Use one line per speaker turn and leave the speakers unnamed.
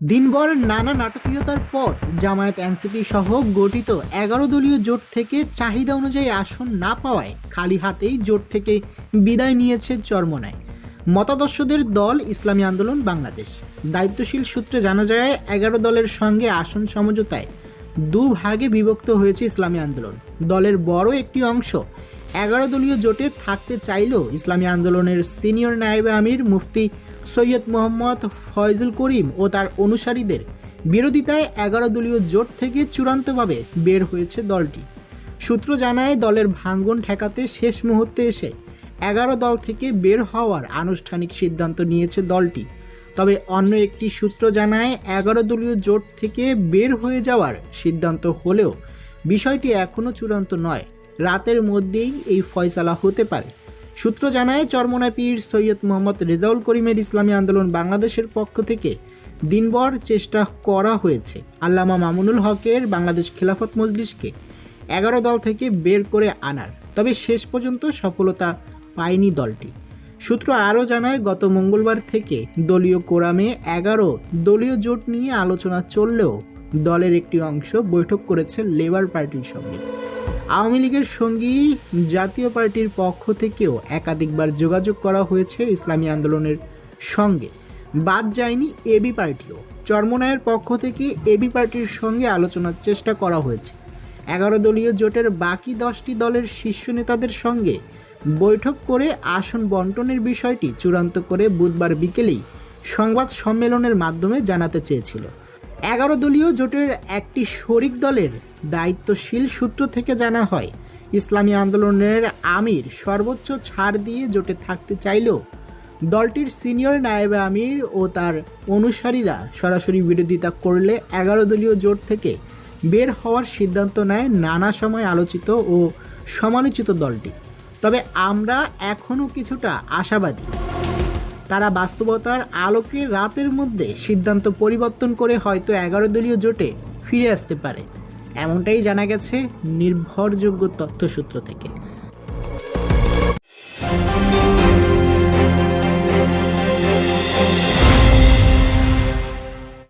দিনভর নানা নাটকীয়তার পর জামায়াত এনসিপি সহ গঠিত এগারো দলীয় জোট থেকে চাহিদা অনুযায়ী আসন না পাওয়ায় খালি হাতেই জোট থেকে বিদায় নিয়েছে চরমনায়। মতাদর্শদের দল ইসলামী আন্দোলন বাংলাদেশ। দায়িত্বশীল সূত্রে জানা যায়, এগারো দলের সঙ্গে আসন সমঝোতায় দু ভাগে বিভক্ত হয়েছে ইসলামী আন্দোলন। দলের বড় একটি অংশ এগারো দলীয় জোটে থাকতে চাইলেও ইসলামী আন্দোলনের সিনিয়র নায়েবে আমির মুফতি সৈয়দ মোহাম্মদ ফয়জুল করিম ও তার অনুসারীদের বিরোধিতায় এগারো দলীয় জোট থেকে চূড়ান্তভাবে বের হয়েছে দলটি। সূত্র জানায়, দলের ভাঙ্গন ঠেকাতে শেষ মুহূর্তে এসে এগারো দল থেকে বের হওয়ার আনুষ্ঠানিক সিদ্ধান্ত নিয়েছে দলটি। তবে অন্য একটি সূত্র জানায়, এগারো দলীয় জোট থেকে বের হয়ে যাওয়ার সিদ্ধান্ত হলেও বিষয়টি এখনও চূড়ান্ত নয়। রাতের মধ্যেই এই ফয়সালা হতে পারে। সূত্র জানায়, চরমনায় পীর সৈয়দ মোহাম্মদ রেজাউল করিমের ইসলামী আন্দোলন বাংলাদেশের পক্ষ থেকে দিনভর চেষ্টা করা হয়েছে। আল্লামা মামুনুল হকের বাংলাদেশ খেলাফত মজলিসকে এগারো দল থেকে বের করে আনার। তবে শেষ পর্যন্ত সফলতা পায়নি দলটি। সূত্র আরও জানায়, গত মঙ্গলবার থেকে দলীয় কোরামে এগারো দলীয় জোট নিয়ে আলোচনা চললেও দলের একটি অংশ বৈঠক করেছে লেবার পার্টির সঙ্গে। আওয়ামী লীগের সঙ্গী জাতীয় পার্টির পক্ষ থেকেও একাধিকবার যোগাযোগ করা হয়েছে ইসলামী আন্দোলনের সঙ্গে। বাদ যায়নি এবি পার্টিও। চরমনায়ের পক্ষ থেকে এবি পার্টির সঙ্গে আলোচনার চেষ্টা করা হয়েছে। এগারো দলীয় জোটের বাকি দশটি দলের শীর্ষ নেতাদের সঙ্গে বৈঠক করে আসন বন্টনের বিষয়টি চূড়ান্ত করে বুধবার বিকেলেই সংবাদ সম্মেলনের মাধ্যমে জানাতে চেয়েছিল। এগারো দলীয় জোটের একটি শরিক দলের দায়িত্বশীল সূত্র থেকে জানা হয়, ইসলামী আন্দোলনের আমির সর্বোচ্চ ছাড় দিয়ে জোটে থাকতে চাইলেও দলটির সিনিয়র নায়েব আমির ও তার অনুসারীরা সরাসরি বিরোধিতা করলে এগারো দলীয় জোট থেকে বের হওয়ার সিদ্ধান্ত নেয় নানা সময় আলোচিত ও সমালোচিত দলটি। তবে আমরা এখনও কিছুটা আশাবাদী। তারা বাস্তবতার আলোকে রাতের মধ্যে সিদ্ধান্ত পরিবর্তন করে হয়তো এগারো দলীয় জোটে ফিরে আসতে পারে। এমনটাই জানা গেছে নির্ভরযোগ্য তথ্যসূত্র থেকে।